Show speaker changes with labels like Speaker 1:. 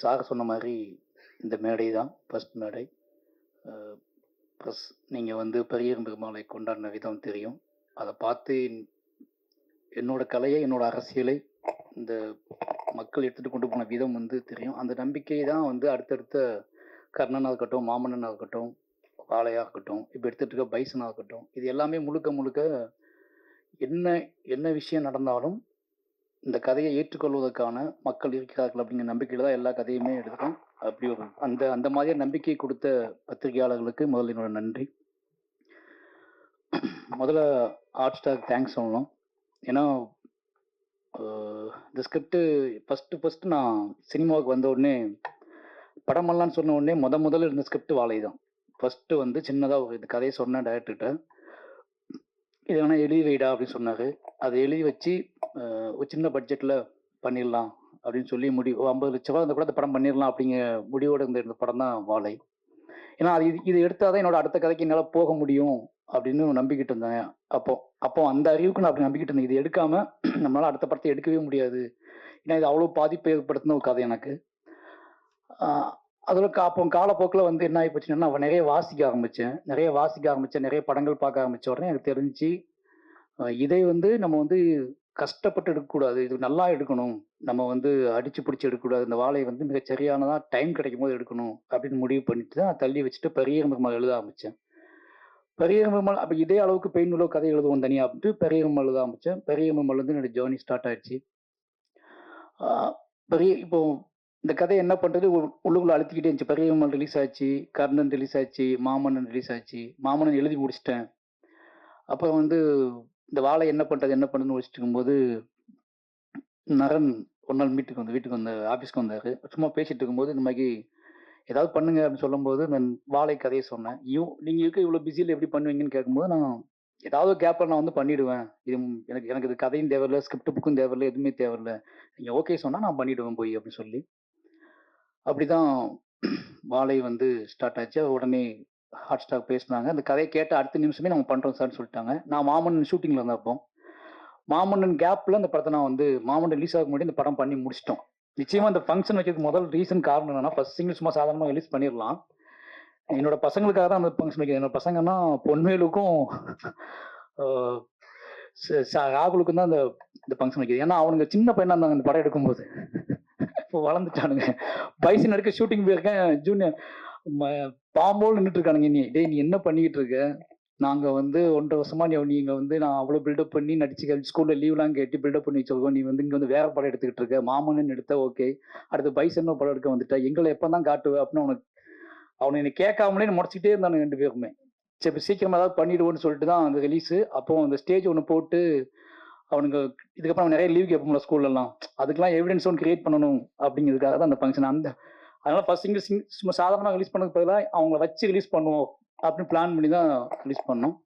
Speaker 1: Sir சொன்ன மாதிரி இந்த மேடை தான் ஃபர்ஸ்ட் மேடை. ப்ளஸ் நீங்கள் வந்து பெரிய பெருமாளை கொண்டாடின விதம் தெரியும். அதை பார்த்து என்னோடய கலையை என்னோடய அரசியலை இந்த மக்கள் எடுத்துகிட்டு கொண்டு போன விதம் வந்து தெரியும். அந்த நம்பிக்கை தான் வந்து அடுத்தடுத்த கர்ணனாக இருக்கட்டும் மாமன்னனாக இருக்கட்டும் வாழையாக இருக்கட்டும் இப்போ எடுத்துகிட்டு இருக்க பைசனாக இருக்கட்டும் இது எல்லாமே முழுக்க முழுக்க என்ன என்ன விஷயம் நடந்தாலும் இந்த கதையை ஏற்றுக்கொள்வதற்கான மக்கள் இருக்கிறார்கள் அப்படிங்கிற நம்பிக்கையில் தான் எல்லா கதையுமே எடுக்கிறோம் அப்படி ஒரு அந்த அந்த மாதிரியான நம்பிக்கை கொடுத்த பத்திரிகையாளர்களுக்கு முதல்ல என்னோட நன்றி. முதல்ல ஹாட் ஸ்டார் தேங்க்ஸ் சொல்லணும். ஏன்னா இந்த ஸ்கிரிப்டு ஃபஸ்ட்டு ஃபஸ்ட்டு நான் சினிமாவுக்கு வந்த உடனே படமெல்லாம் சொன்ன உடனே முத முதல்ல இருந்த ஸ்கிரிப்ட் வாழை தான் ஃபஸ்ட்டு வந்து சின்னதாக ஒரு இந்த கதையை சொன்னேன் டேரக்டர்கிட்ட இது வேணால் எழுதி வைடா அப்படின்னு சொன்னார். அதை எழுதி வச்சு ஒரு சின்ன பட்ஜெட்டில் பண்ணிடலாம் அப்படின்னு சொல்லி முடி ஐம்பது லட்ச ரூபா அந்த கூட அந்த படம் பண்ணிடலாம் அப்படிங்கிற முடிவோடு இந்த படம் தான் வாழை. ஏன்னா அது இது இதை எடுத்தால் தான் என்னோட அடுத்த கதைக்கு என்னால் போக முடியும் அப்படின்னு நம்பிக்கிட்டு இருந்தேன். அப்போ அப்போ அந்த அறிவுக்கு நான் அப்படி நம்பிக்கிட்டு இருந்தேன். இது எடுக்காம நம்மளால அடுத்த படத்தை எடுக்கவே முடியாது. ஏன்னா இது அவ்வளோ பாதிப்பை ஏற்படுத்தின ஒரு கதை எனக்கு. அதில் கா- அப்போ காலப்போக்கில் வந்து என்ன ஆகி போச்சுன்னா நான் நிறைய வாசிக்க ஆரம்பித்தேன் நிறைய வாசிக்க ஆரம்பித்தேன் நிறைய படங்கள் பார்க்க ஆரம்பித்த உடனே எனக்கு தெரிஞ்சு இதை வந்து நம்ம வந்து கஷ்டப்பட்டு எடுக்கக்கூடாது. இது நல்லா எடுக்கணும். நம்ம வந்து அடிச்சு பிடிச்சி எடுக்கக்கூடாது. இந்த வாழையை வந்து மிக சரியானதாக டைம் கிடைக்கும் போது எடுக்கணும் அப்படின்னு முடிவு பண்ணிட்டு தான் தள்ளி வச்சுட்டு பெரிய பெருமாள் எழுத ஆரம்பித்தேன் பெரிய பெருமாள் அப்போ இதே அளவுக்கு பெயின் உள்ள கதை எழுதுவோம் தனியாக அப்படின்ட்டு பெரிய பெருமாள் எழுத ஆரம்பித்தேன் பெரிய பெருமாள் வந்து என்னோட ஜேர்னி ஸ்டார்ட் ஆயிடுச்சு. பெரிய இப்போ இந்த கதை என்ன பண்ணுறது உள்ளுக்குள்ள அழுத்திக்கிட்டே இருந்துச்சு. பெரிய பெருமாள் ரிலீஸ் ஆச்சு. கர்ணன் ரிலீஸ் ஆச்சு. மாமன்னன் ரிலீஸ் ஆச்சு. மாமன்னன் எழுதி முடிச்சிட்டேன். அப்புறம் வந்து இந்த வாழை என்ன பண்ணுறது என்ன பண்ணுன்னு யோசிச்சுட்டு இருக்கும்போது நரன் ஒரு நாள் வீட்டுக்கு வந்து வீட்டுக்கு வந்த ஆஃபீஸ்க்கு வந்தார். சும்மா பேசிட்டு இருக்கும்போது இந்த மாதிரி ஏதாவது பண்ணுங்க அப்படின்னு சொல்லும்போது நான் வாழை கதையை சொன்னேன். யூ நீங்கள் இருக்க இவ்வளோ பிஸியில் எப்படி பண்ணுவீங்கன்னு கேட்கும்போது நான் ஏதாவது கேப்பில் நான் வந்து பண்ணிடுவேன். இது எனக்கு எனக்கு இது கதையும் தேவையில்ல ஸ்கிரிப்ட் புக்கும் தேவையில்லை எதுவுமே தேவையில்லை. நீங்கள் ஓகே சொன்னால் நான் பண்ணிடுவேன் போய் அப்படின்னு சொல்லி. அப்படிதான் வாழை வந்து ஸ்டார்ட் ஆச்சு. உடனே ஹாட் ஸ்டாக் பேசினாங்க. அந்த கதையை கேட்ட அடுத்த நிமிஷமே நாங்கள் பண்ணுறோம் சார்னு சொல்லிட்டாங்க. நான் மாமன்னன் ஷூட்டிங்கில் இருந்தேன் மாமன்னன் கேப்பில் அந்த படத்தை நான் வந்து மாமன் ரிலீஸ் ஆக முன்னாடி இந்த படம் பண்ணி முடிச்சிட்டோம். நிச்சயமாக அந்த ஃபங்க்ஷன் வைக்கிறதுக்கு முதல் ரீசன் காரணம் என்னன்னா ஃபர்ஸ்ட் சிங்கிள் சும்மா சாதாரணமாக ரிலீஸ் பண்ணிடலாம். என்னோட பசங்களுக்காக தான் அந்த ஃபங்க்ஷன் வைக்கிறது என்னோட பசங்கன்னா பொன்வேலுக்கும் ச- ச- ராகுலுக்கும் தான் அந்த இந்த ஃபங்க்ஷன் வைக்கிறது. ஏன்னா அவனுங்க சின்ன பையனாக இருந்தாங்க அந்த படம் எடுக்கும்போது. இப்போ வளர்ந்துட்டானுங்க. பைசன் எடுக்க ஷூட்டிங் போயிருக்கேன் ஜூனியர் பாம்போல் நின்றுட்டு இருக்கானுங்க நீ டேய் நீ என்ன பண்ணிக்கிட்டு இருக்க நாங்க வந்து ஒன்றரை வருஷமா நீ நீங்க வந்து நான் அவ்வளவு பில்டப் பண்ணி நடிச்சு ஸ்கூல்ல லீவ்லாம் கேட்டு பில்டப் பண்ணி வச்சிருக்கோம். நீ வந்து இங்க வந்து வேற படம் எடுத்துக்கிட்டு இருக்க மாமன்னு எடுத்த ஓகே அடுத்து பைசன் படம் எடுக்க வந்துட்ட. எங்களை எப்பதான் காட்டுவ? அப்படின்னு அவனுக்கு அவனை என்னை கேட்காமலே முடச்சிக்கிட்டே இருந்தானுங்க ரெண்டு பேருமே. சரி சீக்கிரமா ஏதாவது பண்ணிடுவோன்னு சொல்லிட்டு தான் அந்த ரிலீஸ் அப்போ அந்த ஸ்டேஜ் ஒன்று போட்டு அவனுங்க இதுக்கப்புறம் நிறைய லீவ் கேட்போம்ல ஸ்கூல்லலாம் அதுக்கெல்லாம் எவிடன்ஸ் ஒன்று கிரியேட் பண்ணணும் அப்படிங்கிறதுக்காக தான் அந்த ஃபங்க்ஷன் அந்த அதனால ஃபர்ஸ்ட் சிங்கிள் சிங் சும்மா சாதாரணமாக ரிலீஸ் பண்ணதுக்கு பதிலாக அவங்கள வச்சு ரிலீஸ் பண்ணுவோம் அப்படின்னு பிளான் பண்ணி தான் ரிலீஸ் பண்ணோம்.